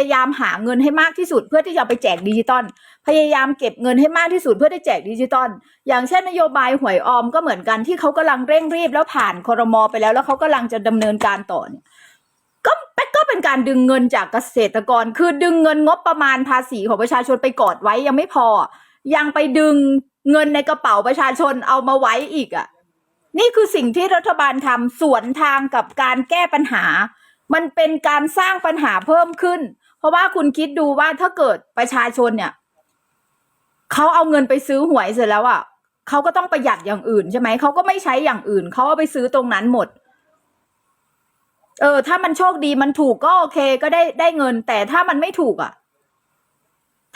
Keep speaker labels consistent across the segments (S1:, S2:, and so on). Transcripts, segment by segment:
S1: พยายามหาเงินให้มากที่สุดเพื่อที่จะไปแจกดิจิตอล พยายามเก็บเงินให้มากที่สุดเพื่อได้แจกดิจิตอล อย่างเช่นนโยบายหวยออมก็เหมือนกันที่เขากำลังเร่งรีบแล้วผ่านคอรมอไปแล้วแล้วเขากำลังจะดำเนินการต่อเนี่ยก็ก็เป็นการดึงเงินจากเกษตรกร คือดึงเงินงบประมาณภาษีของประชาชนไปกอดไว้ยังไม่พอ ยังไปดึงเงินในกระเป๋าประชาชนเอามาไว้อีกอะ นี่คือสิ่งที่รัฐบาลทำสวนทางกับการแก้ปัญหา มันเป็นการสร้างปัญหาเพิ่มขึ้น เพราะว่าคุณคิดดูว่าถ้าเกิดประชาชนเนี่ยเขาเอาเงินไปซื้อหวยเสร็จแล้วอะเขาก็ต้องประหยัดอย่างอื่นใช่ไหมเขาก็ไม่ใช้อย่างอื่นเขาเอาไปซื้อตรงนั้นหมด เออ ถ้ามันโชคดีมันถูกก็โอเค ก็ได้ได้เงิน แต่ถ้ามันไม่ถูกอะ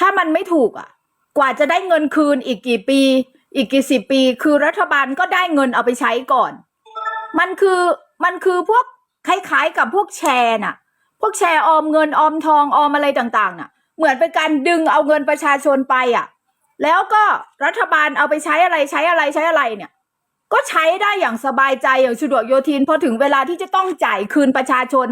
S1: ถ้ามันไม่ถูกอะ กว่าจะได้เงินคืนอีกกี่ปี อีกกี่สิบปี คือรัฐบาลก็ได้เงินเอาไปใช้ก่อน มันคือมันคือพวกคล้ายๆกับพวกแชร์น่ะ วกแชร์ออมเงินออมทองออมอะไรต่างๆน่ะ เหมือนเป็นการดึงเอาเงินประชาชนไปอะ แล้วก็รัฐบาลเอาไปใช้อะไรใช้อะไรใช้อะไรเนี่ย ก็ใช้ได้อย่างสบายใจอย่างสะดวกโยทินพอถึงเวลาที่จะต้องจ่ายคืนประชาชน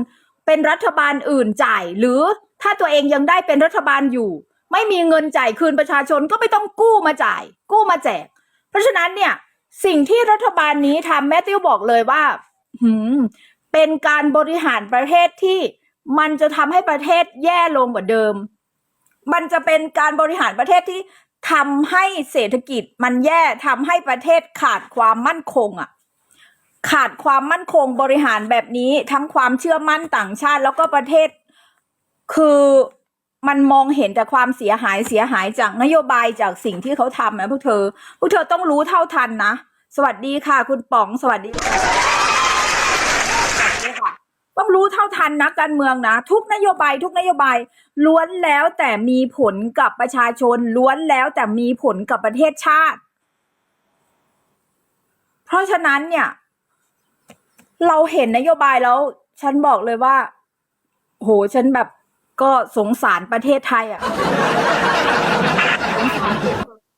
S1: เป็นรัฐบาลอื่นจ่าย หรือถ้าตัวเองยังได้เป็นรัฐบาลอยู่ ไม่มีเงินจ่ายคืนประชาชนก็ไม่ต้องกู้มาจ่าย กู้มาแจก เพราะฉะนั้นเนี่ย สิ่งที่รัฐบาลนี้ทำแมทธิวบอกเลยว่า หืมเป็นการบริหารประเทศที่ มันจะทำให้ประเทศแย่ลงกว่าเดิม มันจะเป็นการบริหารประเทศที่ทำให้เศรษฐกิจมันแย่ทำให้ประเทศขาดความมั่นคงอะขาดความมั่นคงบริหารแบบนี้ทั้งความเชื่อมั่นต่างชาติ แล้วก็ประเทศ คือมันมองเห็นแต่ความเสียหายเสียหายจากนโยบายจากสิ่งที่เขาทำนะพวกเธอ พวกเธอต้องรู้เท่าทันนะ สวัสดีค่ะ คุณป๋องสวัสดีค่ะสวัสดีค่ะ ต้องรู้เท่าทันนะการเมืองนะ ทุกนโยบาย ทุกนโยบาย ล้วนแล้วแต่มีผลกับประชาชน ล้วนแล้วแต่มีผลกับประเทศชาติ เพราะฉะนั้นเนี่ย เราเห็นนโยบายแล้ว ฉันบอกเลยว่า โหฉันแบบก็สงสารประเทศไทยอะ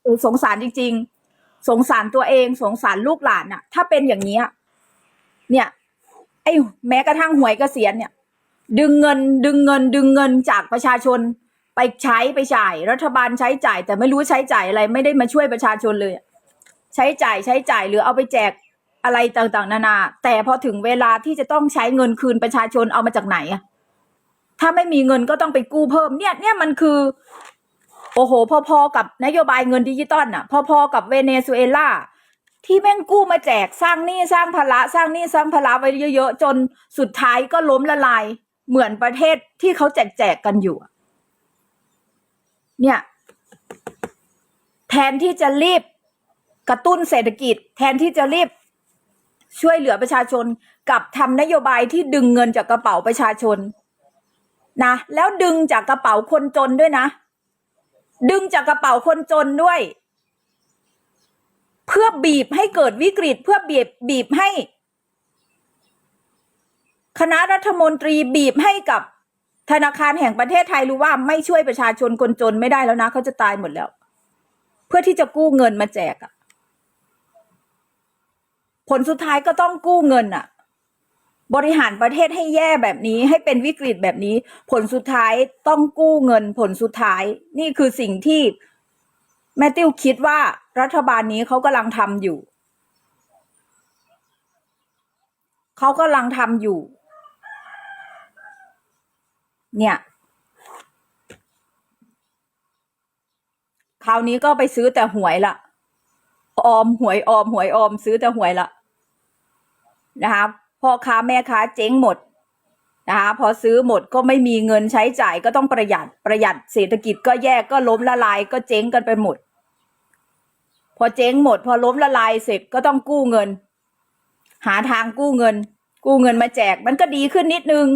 S1: เออสงสารจริง ๆ สงสารตัวเอง สงสารลูกหลานอะ ถ้าเป็นอย่างนี้เนี่ย ไอ้แม้กระทั่งหวยเกษียณเนี่ย ดึงเงินดึงเงิน ดึงเงินจากประชาชนไปใช้ไปจ่าย รัฐบาลใช้จ่าย แต่ไม่รู้ใช้จ่ายอะไรไม่ได้มาช่วยประชาชนเลย ใช้จ่ายใช้จ่ายหรือเอาไปแจกอะไรต่างๆ นานา แต่พอถึงเวลาที่จะต้องใช้เงินคืนประชาชนเอามาจากไหนอะถ้าไม่มีเงินก็ต้องไปกู้เพิ่มเนี่ยเนี่ยมันคือ โอ้โห พอๆกับนโยบายเงินดิจิตอลน่ะพอๆกับเวเนซุเอลา ที่แม่งกู้มาแจกสร้างหนี้สร้างภาระสร้างหนี้สร้างภาระไว้เยอะๆ จนสุดท้ายก็ล้มละลาย เหมือนประเทศที่เขาแจกแจกกันอยู่ เนี่ย แทนที่จะรีบกระตุ้นเศรษฐกิจ แทนที่จะรีบช่วยเหลือประชาชนกับทำนโยบายที่ดึงเงินจากกระเป๋าประชาชนนะแล้วดึงจากกระเป๋าคนจนด้วยนะ ดึงจากกระเป๋าคนจนด้วย เพื่อบีบให้เกิดวิกฤต เพื่อบีบบีบให้ คณะรัฐมนตรีบีบให้กับธนาคารแห่งประเทศไทยรู้ว่าไม่ช่วยประชาชนคนจนไม่ได้แล้วนะเขาจะตายหมดแล้ว เพื่อที่จะกู้เงินมาแจกอะผลสุดท้ายก็ต้องกู้เงินอะบริหารประเทศให้แย่แบบนี้ให้เป็นวิกฤตแบบนี้ ผลสุดท้ายต้องกู้เงิน ผลสุดท้าย นี่คือสิ่งที่ แมตติวคิดว่ารัฐบาลนี้เขากำลังทำอยู่ เขากำลังทำอยู่ เนี่ย คราวนี้ก็ไปซื้อแต่หวยละออมหวยออมหวยออมซื้อแต่หวยละนะคะพ่อค้าแม่ค้าเจ๊งหมด นะคะพอซื้อหมดก็ไม่มีเงินใช้จ่ายก็ต้องประหยัดประหยัดเศรษฐกิจก็แย่ก็ล้มละลายก็เจ๊งกันไปหมด พอเจ๊งหมด พอล้มละลายเสร็จก็ต้องกู้เงิน หาทางกู้เงิน กู้เงินมาแจกมันก็ดีขึ้นนิดนึง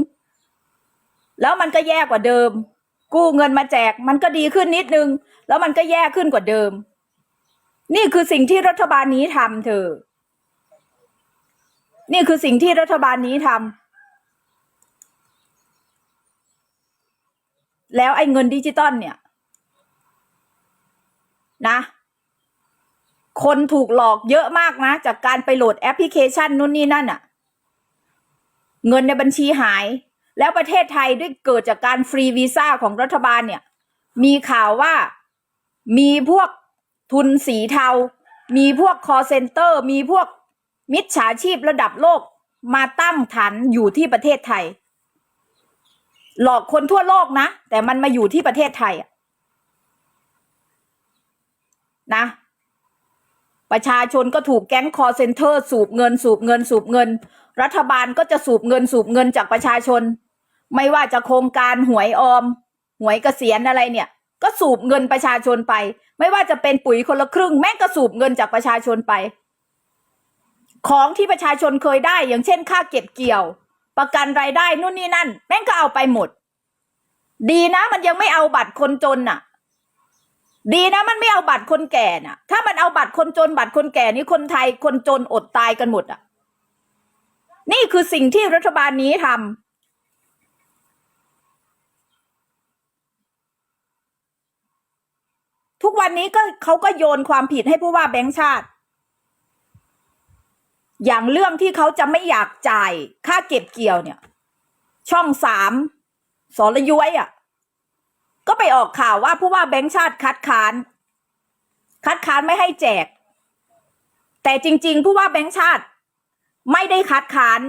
S1: แล้วมันก็แย่กว่าเดิม กู้เงินมาแจกมันก็ดีขึ้นนิดนึง แล้วมันก็แย่ขึ้นกว่าเดิม นี่คือสิ่งที่รัฐบาลนี้ทำเธอ นี่คือสิ่งที่รัฐบาลนี้ทำ แล้วไอ้เงินดิจิตอลเนี่ย นะ คนถูกหลอกเยอะมากนะ จากการไปโหลดแอปพลิเคชันนู่นนี่นั่นอะเงินในบัญชีหาย แล้วประเทศไทยด้วยเกิดจากการฟรีวีซ่าของรัฐบาลเนี่ย มีข่าวว่ามีพวกทุนสีเทา มีพวกคอเซนเตอร์ มีพวกมิจฉาชีพระดับโลกมาตั้งฐานอยู่ที่ประเทศไทย หลอกคนทั่วโลกนะ แต่มันมาอยู่ที่ประเทศไทยนะ ประชาชนก็ถูกแก๊งคอเซนเตอร์ สูบเงิน สูบเงิน สูบเงิน รัฐบาลก็จะสูบเงิน สูบเงินจากประชาชน ไม่ว่าจะโครงการหวยออม หวยเกษียณอะไรเนี่ย ก็สูบเงินประชาชนไป ไม่ว่าจะเป็นปุ๋ยคนละครึ่ง แม่งก็สูบเงินจากประชาชนไป ของที่ประชาชนเคยได้ อย่างเช่น ค่าเก็บเกี่ยว ประกันรายได้นู่นนี่นั่น แม่งก็เอาไปหมด ดีนะมันยังไม่เอาบัตรคนจนน่ะ ดีนะมันไม่เอาบัตรคนแก่น่ะ ถ้ามันเอาบัตรคนจนบัตรคนแก่นี่คนไทยคนจนอดตายกันหมดอะ นี่คือสิ่งที่รัฐบาลนี้ทำทุกวันนี้ก็เขาก็โยนความผิดให้ผู้ว่าแบงค์ชาติ อย่างเรื่องที่เขาจะไม่อยากจ่ายค่าเก็บเกี่ยวเนี่ย ช่องสามสรย้วยอะ ก็ไปออกข่าวว่าผู้ว่าแบงค์ชาติคัดค้าน คัดค้านไม่ให้แจก แต่จริง ๆ ผู้ว่าแบงค์ชาติ ไม่ได้คัดค้าน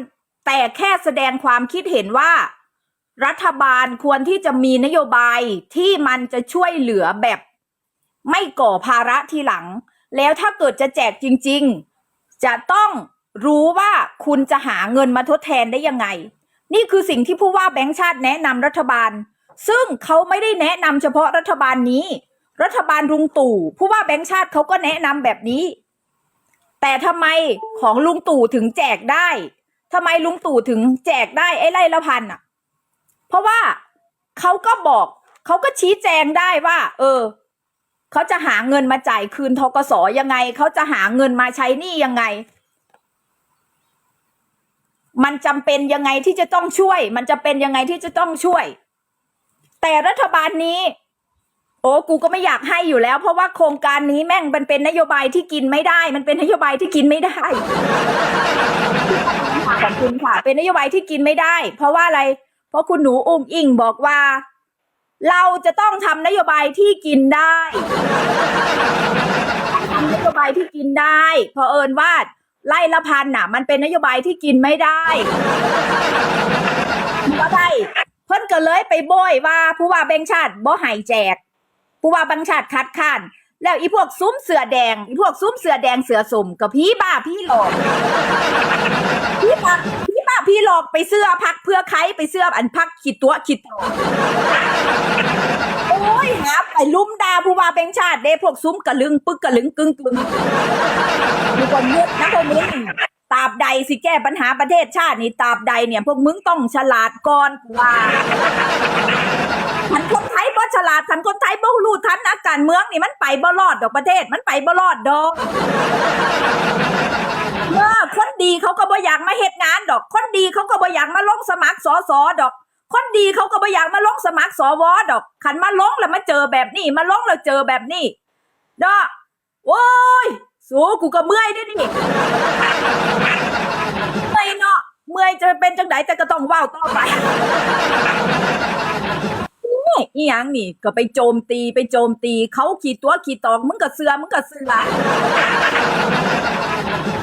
S1: แต่แค่แสดงความคิดเห็นว่า รัฐบาลควรที่จะมีนโยบายที่มันจะช่วยเหลือแบบ ไม่ก่อภาระทีหลัง แล้วถ้าเกิดจะแจกจริง ๆ จะต้อง รู้ว่าคุณจะหาเงินมาทดแทนได้ยังไง นี่คือสิ่งที่ผู้ว่าแบงค์ชาติแนะนำรัฐบาล ซึ่งเขาไม่ได้แนะนำเฉพาะรัฐบาลนี้ รัฐบาลลุงตู่ ผู้ว่าแบงค์ชาติเขาก็แนะนำแบบนี้ แต่ทำไมของลุงตู่ถึงแจกได้ทำไมลุงตู่ถึงแจกได้ไอ้ไร่ละพันอะ เพราะว่าเขาก็บอกเขาก็ชี้แจงได้ว่า เออเขาจะหาเงินมาจ่ายคืนทกสยังไงเขาจะหาเงินมาใช้หนี้ยังไง มันจำเป็นยังไงที่จะต้องช่วย มันจะเป็นยังไงที่จะต้องช่วย แต่รัฐบาลนี้ โอ้กูก็ไม่อยากให้อยู่แล้ว เพราะว่าโครงการนี้แม่งมันเป็นนโยบายที่กินไม่ได้ มันเป็นนโยบายที่กินไม่ได้ขอบคุณค่ะ เป็นนโยบายที่กินไม่ได้ เพราะว่าอะไร เพราะคุณหนูอุ้งอิงบอกว่า เราจะต้องทำนโยบายที่กินได้ทำนโยบายที่กินได้เพอเอิญว่า ไล่ละพันน่ะ มันเป็นนโยบายที่กินไม่ได้ก็ได้เพิ่นก็เลยไปโบยว่า ผู้ว่าแบงชาติบ่หายแจก ผู้ว่าแบงชาติคัดค้าน แล้วอีพวกซุ้มเสือแดงอีพวกซุ้มเสือแดงเสือสมกับพี่บ้าพี่หลอกพี่บ้าพี่บ้าพี่หลอกไปเสื้อพักเพื่อใครไปเสื้ออันพักขีดตัวขีดตัว โอ้ยหาไปลุ่มดาผู้ว่าแบงค์ชาติเด้พวกซุ้มกระลึง ปึกกระลึงกึ่งกึ่งมีคนมึกนะพวกมึงตราบใดสิแก้ปัญหาประเทศชาตินี่ตราบใดเนี่ย พวกมึงต้องฉลาดก่อนกว่าขันคนไทยบ่ฉลาดขันคนไทยบ่รู้ทันนัการเมืองนี่มันไปบ่รอดดอกประเทศมันไปบ่รอดดอกเมื่อคนดีเขาก็บ่อยากมาเฮ็ดงานดอก คนดีเขาก็บ่อยากมาลงสมัครสอสอดอก คนดีเขาก็บ่อยากมาลงสมัครสวดอกขันมาลงแล้วมาเจอแบบนี้ มาลงแล้วเจอแบบนี้ดอกโอ้ยสูกูก็เมื่อยด้วยนี่เมื่อยเนาะเมื่อยจะเป็นจังไดแต่ก็ต้องว้าวต่อไปนี่อีหยังนี่ก็ไปโจมตีไปโจมตี เขาขีดตัวขีดตองมึงก็เสือมึงก็เสือ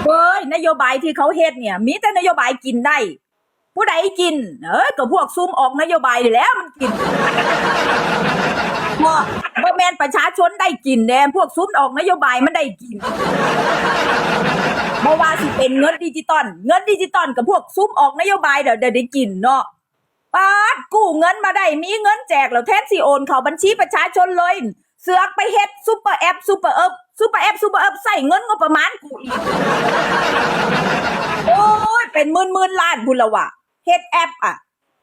S1: เฮ้ยนโยบายที่เขาเฮ็ดเนี่ย มีแต่นโยบายกินได้ ผู้ใดกิน เออก็พวกซุ่มออกนโยบายนี่แหล้วมันกินบ่บ่แมนประชาชนได้กินแน่พวกซุ่มออกนโยบายมันได้กินบ่ว่าสิเป็นเงินดิจิตอลเงินดิจิตอลกับพวกซุ่มออกนโยบายเดี๋ยวเดี๋ยวได้กินเนาะปาดกู้เงินมาได้มีเงินแจกแล้วแทนสิโอนเข้าบัญชีประชาชนเลย เสือกไปเฮ็ดซุปเปอร์แอปซุปเปอร์เอิบซุปเปอร์แอปซุปเปอร์เอิบใส่เงินงบประมาณกูอีกโอ้ยเป็นหมื่นหมื่นล้านบุญละวะ เฮ็ดแอปอะ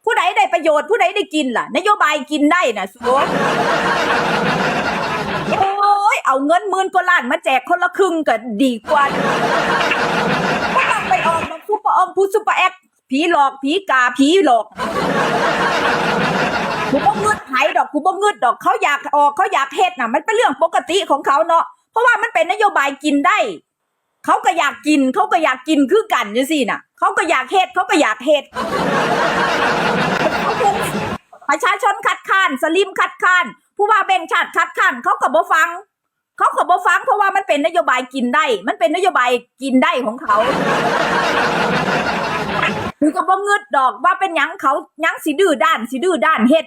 S1: ผู้ใดได้ประโยชน์ผู้ใดได้กินล่ะ นโยบายกินได้น่ะสัวโอ้ยเอาเงินหมื่นกว่าล้านมาแจกคนละครึ่งก็ดีกว่าก็ต้องไปออกมาซุปเปอร์ออมผู้ซุปเปอร์แอปผีหลอกผีกาผีหลอกกูบ่เงืดไผดอกกูบ่เงืดดอกเขาอยากออกเขาอยากเฮ็ดน่ะ มันเป็นเรื่องปกติของเขาเนาะเพราะว่ามันเป็นนโยบายกินได้ เขาก็อยากกิน เขาก็อยากกินคือกันจังซี่น่ะ เขาก็อยากเฮ็ดเขาก็อยากเฮ็ดประชาชนคัดค้านสลิมคัดค้านผู้ว่าแบ่งชาติคัดค้านเขาก็บ่ฟัง เขาก็บ่ฟังเพราะว่ามันเป็นนโยบายกินได้ มันเป็นนโยบายกินได้ของเขาคือก็บ่เงึดดอกว่าเป็นยังเขายังสิดื้อด้านสิดื้อด้านเฮ็ด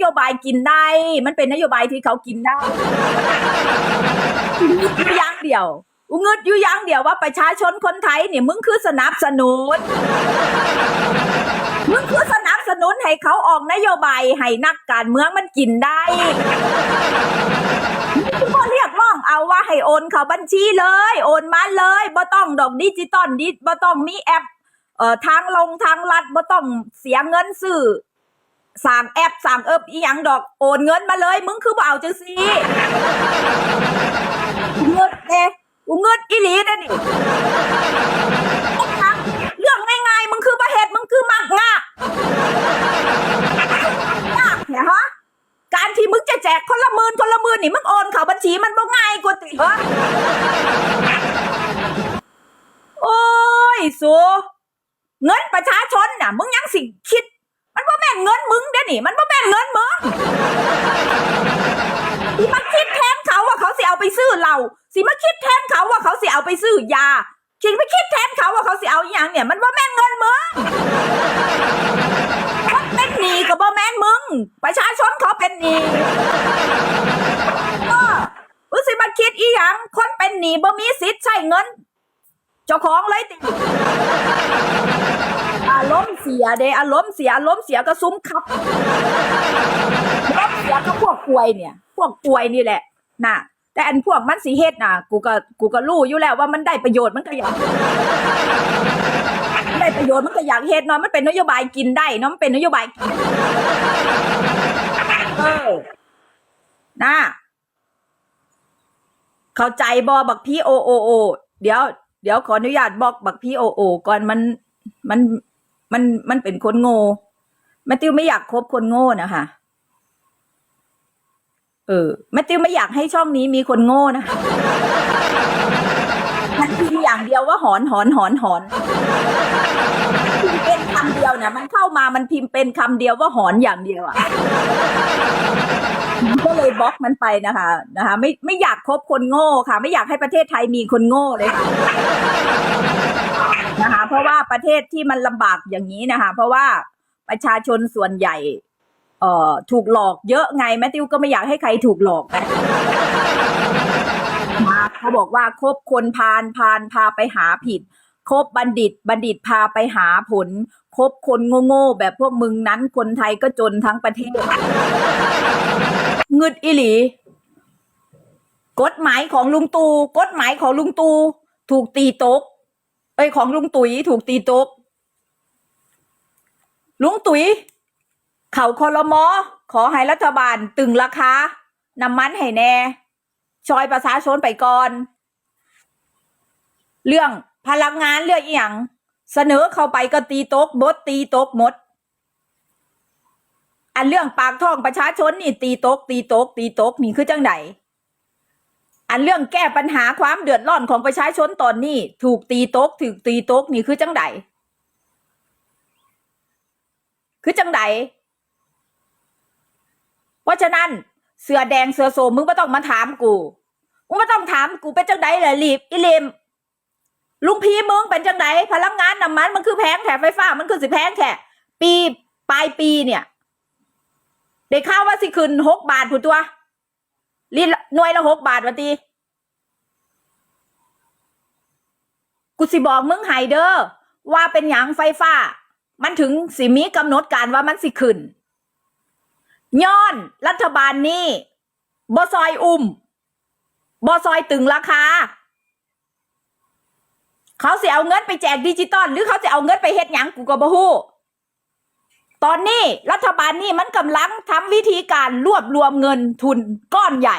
S1: โยบายกินได้ มันเป็นนโยบายที่เขากินได้อยู่อย่างเดียวอุงึดอยู่อย่างเดียวว่าประชาชนคนไทยเนี่ยมึงคือสนับสนุนมึงคือสนับสนุนให้เขาออกนโยบายให้นักการเมืองมันกินได้ก็เรียกร้องเอาว่าให้โอนเขาบัญชีเลย โอนมาเลยบ่ต้องดอกดิจิตอลดิบ่ต้องมีแอปเอ่อทางลงทางลัดบ่ต้องเสียเงินซื้อ สั่งแอปสั่งเอิบอีหยังดอกโอนเงินมาเลย มึงคือบ่เอาจังซี่เงินเด้กูเงินอีหลีเด้อนี่ เรื่องง่ายๆ มึงคือประเหตุมึงคือมักงะยากเนี่ยฮะ การที่มึงจะแจกคนละหมื่นคนละหมื่นนี่มึงโอนเข้าบัญชีมันบ่ง่ายกว่าติเหรอโอ้ยสูเงินประชาชนน่ะ มึงยังสิคิด มันบ่แม่นเงิ นี่ มันบ่แม่นเงินมึงสิมาคิดแทนเขาว่าเขาสิเอาไปซื้อเหล้าสิมาคิดแทนเขาว่าเขาสิเอาไปซื้อยาคิดไปคิดแทนเขาว่าเขาสิเอาอย่างเนี่ย มันบ่แม่นเงินมึงคนเป็นหนี้ก็บ่แม่นมึง ประชาชนเขาเป็นหนี้เออสิมาคิดอีหยังคนเป็นหนี้บ่มีสิทธิ์ใช้เงิน เจ้าของเลยติอารม เสียเดอารมณ์เสียอารมณ์เสียก็ซุ้มครับอารมณ์เสียก็พวกป่วยเนี่ย พวกป่วยนี่แหละน่ะ แต่อันพวกมันสีเฮ็ดน่ะ กูก็กูก็รู้อยู่แล้วว่ามันได้ประโยชน์มันก็อยากได้ประโยชน์มันก็อยากเฮ็ดเนาะมันเป็นนโยบายกินได้เนาะมันเป็นนโยบายกินเออน่ะเข้าใจบอบักพี่โอโอโอเดี๋ยวเดี๋ยวขออนุญาตบอกบักพี่โอโอก่อนมันมัน มันมันเป็นคนโง่แมตติวไม่อยากคบคนโง่นะคะเออแมตติวไม่อยากให้ช่องนี้มีคนโง่นะมันพิมพ์อย่างเดียวว่าหอนหอนหอนหอนพิมพ์เป็นคำเดียวนะมันเข้ามามันพิมพ์เป็นคำเดียวว่าหอนอย่างเดียวอะก็เลยบล็อกมันไปนะคะนะคะ ไม่ไม่อยากคบคนโง่ค่ะ ไม่อยากให้ประเทศไทยมีคนโง่เลยค่ะ นะคะ เพราะว่าประเทศที่มันลำบากอย่างนี้นะคะ เพราะว่าประชาชนส่วนใหญ่เอ่อถูกหลอกเยอะไงแมทธิวก็ไม่อยากให้ใครถูกหลอกนะมาเขาบอกว่าคบคนพาลพาลพาไปหาผิดคบบัณฑิต บัณฑิตพาไปหาผลคบคนโง่ๆแบบพวกมึงนั้นคนไทยก็จนทั้งประเทศเงึดอิหลี กฎหมายของลุงตู กฎหมายของลุงตู ถูกตีตก อ้ยของลุงตุ๋ยถูกตีตก ลุงตุ๋ย เข่าคอรมอ ขอให้รัฐบาลตึงราคาน้ำมันให้แน่ชอยประชาชนไปก่อน เรื่องพลังงานเรื่องอีหยังเสนอเข้าไปก็ตีตกบดตีตกหมด อันเรื่องปากท้องประชาชนนี่ตีตก ตีตก ตีตกนี่คือจังไหน อันเรื่องแก้ปัญหาความเดือดร้อนของประชาชนตอนนี้ ถูกตีโต๊กถูกตีโต๊กนี่คือจังไหนคือจังไหนเพราะฉะนั้นเสือแดงเสือโสมมึงไม่ต้องมาถามกูมึงไม่ต้องถามกูเป็นจังไดเลยรีบอีเลมลุงพีมึงเป็นจังไดพลังงานน้ำมันมันคือแพงแถไฟฟ้า มันคือสิแพงแค่ปีปลายปีเนี่ย ได้ข่าวว่าสิขึ้นหกบาทผู้ตัว ลิตรหน่วยละหกบาทวะตีกูสิบอกมึงไฮเดอร์ว่าเป็นหยังไฟฟ้า มันถึงสิมีกำหนดการว่ามันสิขึ้น ย้อนรัฐบาลนี่บอซอยอุ้มบอซอยตึงราคา เขาสิเอาเงินไปแจกดิจิตอลหรือเขาจะเอาเงินไปเฮ็ดหยังกูก็บ่ฮู้ ตอนนี้รัฐบาลนี่มันกำลังทำวิธีการรวบรวมเงินทุนก้อนใหญ่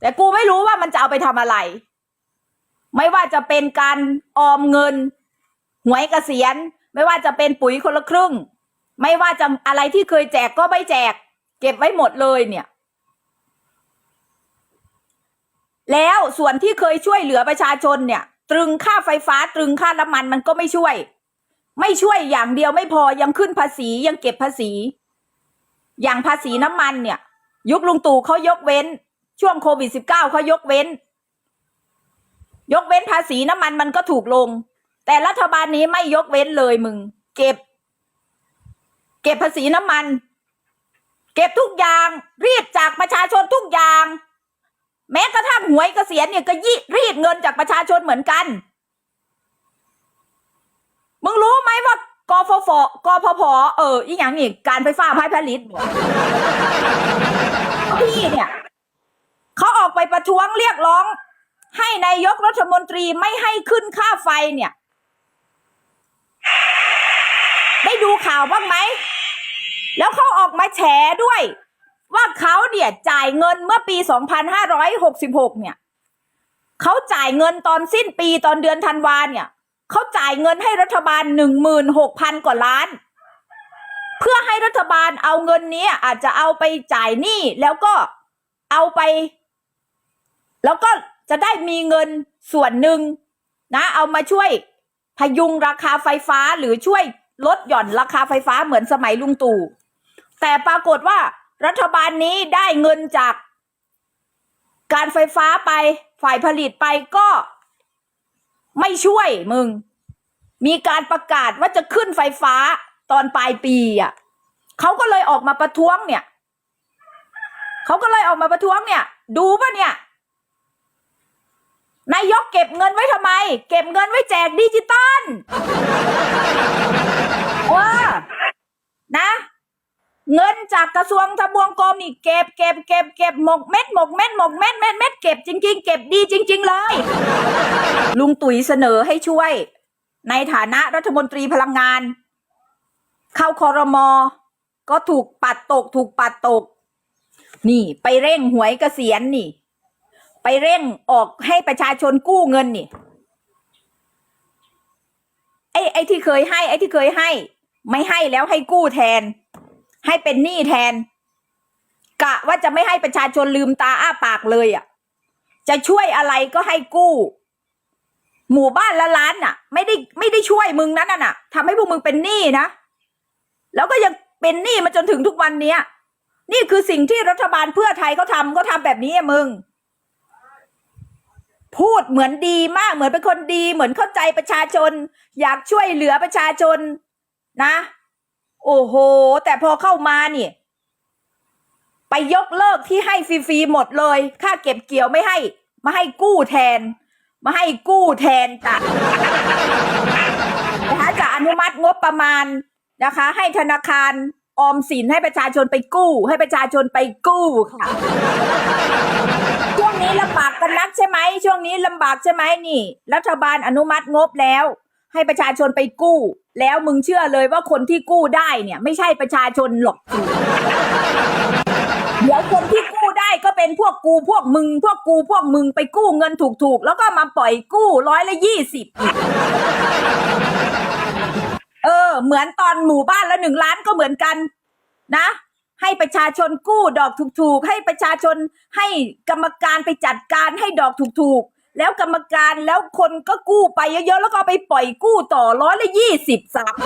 S1: แต่กูไม่รู้ว่ามันจะเอาไปทำอะไร ไม่ว่าจะเป็นการออมเงิน หวยเกษียณ ไม่ว่าจะเป็นปุ๋ยคนละครึ่ง ไม่ว่าจะอะไรที่เคยแจกก็ไม่แจก เก็บไว้หมดเลยเนี่ย แล้วส่วนที่เคยช่วยเหลือประชาชนเนี่ย ตรึงค่าไฟฟ้าตรึงค่าน้ำมันมันก็ไม่ช่วย ไม่ช่วยอย่างเดียวไม่พอยังขึ้นภาษียังเก็บภาษี อย่างภาษีน้ำมันเนี่ย ยุคลุงตู่เขายกเว้น ช่วงโควิดสิบเก้าเขายกเว้น ยกเว้นภาษีน้ำมันมันก็ถูกลง แต่รัฐบาลนี้ไม่ยกเว้นเลยมึง เก็บ เก็บภาษีน้ำมัน เก็บทุกอย่างรีดจากประชาชนทุกอย่าง แม้กระทั่งหวยกเกษียณเนี่ยก็ยิรีดเงินจากประชาชนเหมือนกัน มึงรู้ไหมว่ากฟฟกพพเอออีหยังนี่การไฟฟ้าภายผลิตพี่เนี่ยเขาออกไปประท้วงเรียกร้อง ให้นายกรัฐมนตรีไม่ให้ขึ้นค่าไฟเนี่ย ได้ดูข่าวบ้างไหม แล้วเขาออกมาแฉด้วย ว่าเขาเนี่ยจ่ายเงินเมื่อปี 2566 เนี่ยเขาจ่ายเงินตอนสิ้นปีตอนเดือนธันวาเนี่ย เขาจ่ายเงินให้รัฐบาล16,000กว่าล้าน เพื่อให้รัฐบาลเอาเงินนี้อาจจะเอาไปจ่ายหนี้แล้วก็เอาไป แล้วก็จะได้มีเงินส่วนหนึ่งนะ เอามาช่วยพยุงราคาไฟฟ้าหรือช่วยลดหย่อนราคาไฟฟ้าเหมือนสมัยลุงตู่แต่ปรากฏว่ารัฐบาลนี้ได้เงินจากการไฟฟ้าไปฝ่ายผลิตไปก็ ไม่ช่วยมึง มีการประกาศว่าจะขึ้นไฟฟ้าตอนปลายปีอะเขาก็เลยออกมาประท้วงเนี่ยเขาก็เลยออกมาประท้วงเนี่ย ดูป่ะเนี่ยนายกเก็บเงินไว้ทำไม เก็บเงินไว้แจกดิจิตอลว่านะ เงินจากกระทรวงทบวงกรมนี่เก็บเก็บเก็บเก็บหมกเม็ดหมกเม็ดหมกเม็ดเม็ดเม็ดเก็บจริง ๆ เก็บดีจริง ๆ เลย ลุงตุ๋ยเสนอให้ช่วย ในฐานะรัฐมนตรีพลังงาน เข้าคอรมอก็ถูกปัดตก ถูกปัดตก นี่ ไปเร่งหวยเกษียณนี่ ไปเร่งออกให้ประชาชนกู้เงินนี่ไอ้ไอ้ที่เคยให้ ไอ้ที่เคยให้ ไม่ให้แล้วให้กู้แทน ให้เป็นหนี้แทน กะว่าจะไม่ให้ประชาชนลืมตาอ้าปากเลยอะ จะช่วยอะไรก็ให้กู้ หมู่บ้านละล้านน่ะ ไม่ได้ไม่ได้ช่วยมึงนั่นน่ะทำให้พวกมึงเป็นหนี้นะ แล้วก็ยังเป็นหนี้มาจนถึงทุกวันเนี้ย นี่คือสิ่งที่รัฐบาลเพื่อไทยเขาทำเขาทำแบบนี้อะมึงพูดเหมือนดีมากเหมือนเป็นคนดี เหมือนเข้าใจประชาชน อยากช่วยเหลือประชาชนนะ โอ้โห แต่พอเข้ามานี่ไปยกเลิกที่ให้ฟรีๆหมดเลย ค่าเก็บเกี่ยวไม่ให้ มาให้กู้แทน มาให้กู้แทนจ้ะนะคะจะอนุมัติงบประมาณนะคะ ให้ธนาคารออมสินให้ประชาชนไปกู้ ให้ประชาชนไปกู้ค่ะช่วงนี้ลำบากกันนักใช่ไหมช่วงนี้ลำบากใช่ไหมนี่ รัฐบาลอนุมัติงบแล้ว ให้ประชาชนไปกู้ แล้วมึงเชื่อเลยว่าคนที่กู้ได้เนี่ย ไม่ใช่ประชาชนหรอกเดี๋ยวคนที่กู้ได้ก็เป็นพวกกูพวกมึง พวกกูพวกมึงไปกู้เงินถูกๆ แล้วก็มาปล่อยกู้ร้อยละยี่สิบเออ เหมือนตอนหมู่บ้านละหนึ่งล้านก็เหมือนกัน นะให้ประชาชนกู้ดอกถูกๆ ให้ประชาชนให้กรรมการไปจัดการให้ดอกถูกๆ แล้วกรรมการแล้วคนก็กู้ไปเยอะๆ แล้วก็ไปปล่อยกู้ต่อร้อยละยี่สิบสาม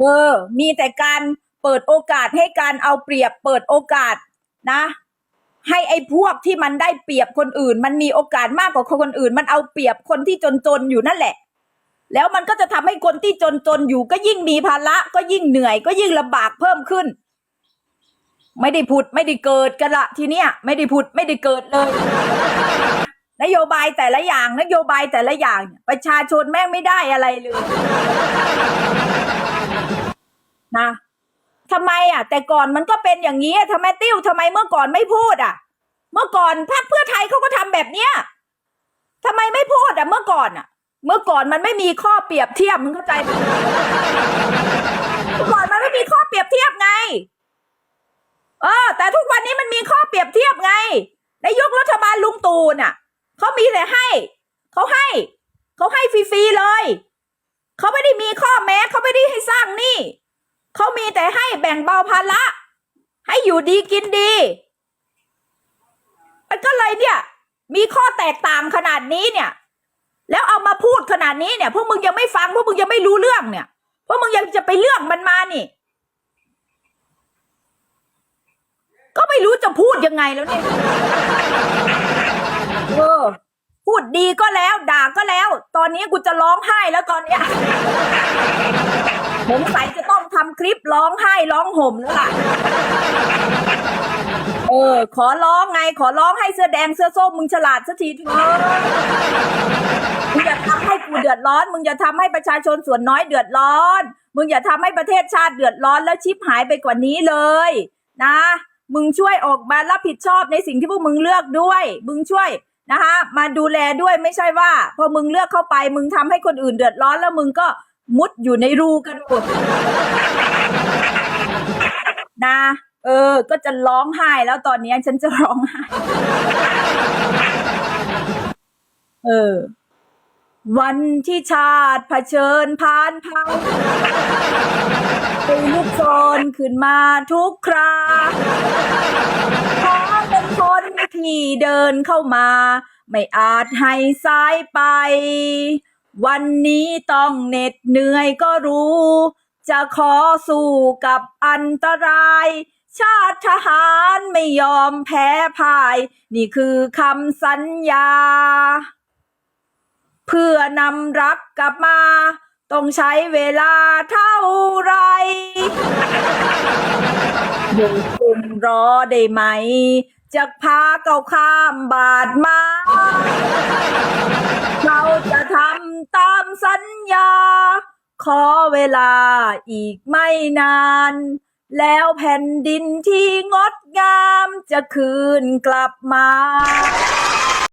S1: เออ มีแต่การเปิดโอกาสให้การเอาเปรียบเปิดโอกาสนะ ให้ไอ้พวกที่มันได้เปรียบคนอื่น มันมีโอกาสมากกว่าคนอื่น มันเอาเปรียบคนที่จนๆอยู่นั่นแหละ แล้วมันก็จะทำให้คนที่จนๆอยู่ก็ยิ่งมีภาระก็ยิ่งเหนื่อยก็ยิ่งลำบากเพิ่มขึ้น ไม่ได้ผุดไม่ได้เกิดกันละทีเนี้ยไม่ได้ผุดไม่ได้เกิดเลย นโยบายแต่ละอย่าง นโยบายแต่ละอย่าง ประชาชนแม่งไม่ได้อะไรเลยนะทำไมอะ แต่ก่อนมันก็เป็นอย่างนี้ทำไมติ้วทำไมเมื่อก่อนไม่พูดอะ เมื่อก่อนพรรคเพื่อไทยเขาก็ทำแบบเนี้ยทำไมไม่พูดอะ เมื่อก่อนอะ เมื่อก่อนมันไม่มีข้อเปรียบเทียบมึงเข้าใจไหมเมื่อก่อนมันไม่มีข้อเปรียบเทียบไง เออ แต่ทุกวันนี้มันมีข้อเปรียบเทียบไง ในยุครัฐบาลลุงตู่น่ะเขามีแต่ให้เขาให้เขาให้ฟรีๆเลยเขาไม่ได้มีข้อแม้เขาไม่ได้ให้สร้างหนี้เขามีแต่ให้แบ่งเบาภาระให้อยู่ดีกินดีมันก็เลยเนี่ย มีข้อแตกต่างขนาดนี้เนี่ย แล้วเอามาพูดขนาดนี้เนี่ยพวกมึงยังไม่ฟังพวกมึงยังไม่รู้เรื่องเนี่ยพวกมึงยังจะไปเลือกมันมานี่ ก็ไม่รู้จะพูดยังไงแล้วเนี่ยเออพูดดีก็แล้ว ด่าก็แล้ว ตอนนี้กูจะร้องไห้แล้วตอนเนี้ยผมใส่จะต้องทำคลิปร้องไห้ร้องห่มแล้วล่ะเออ ขอร้องไง ขอร้องให้เสื้อแดงเสื้อส้มมึงฉลาดสักทีเถอะมึงอย่าทำให้กูเดือดร้อน มึงอย่าทำให้ประชาชนส่วนน้อยเดือดร้อน มึงอย่าทำให้ประเทศชาติเดือดร้อนแล้วชิบหายไปกว่านี้เลย นะ มึงช่วยออกมารับผิดชอบในสิ่งที่พวกมึงเลือกด้วย มึงช่วยนะคะ มาดูแลด้วยไม่ใช่ว่า พอมึงเลือกเข้าไป มึงทำให้คนอื่นเดือดร้อนแล้วมึงก็มุดอยู่ในรูกันหมดนะ เออ ก็จะร้องไห้แล้วตอนนี้ฉันจะร้องไห้ เออ วันที่ชาติเผชิญผ่านพัง เป็นลูกโจรขึ้นมาทุกคราขอเป็นคนที่เดินเข้ามา ไม่อาจให้สายไป วันนี้ต้องเหน็ดเหนื่อยก็รู้ จะขอสู้กับอันตราย ชาติทหารไม่ยอมแพ้พ่าย นี่คือคำสัญญา เพื่อนำรักกลับมา ต้องใช้เวลาเท่าไหรอยู่กลุ่มรอได้ไหม จะพาเก่าข้ามบาดมา เราจะทำตามสัญญา ขอเวลาอีกไม่นาน แล้วแผ่นดินที่งดงามจะคืนกลับมา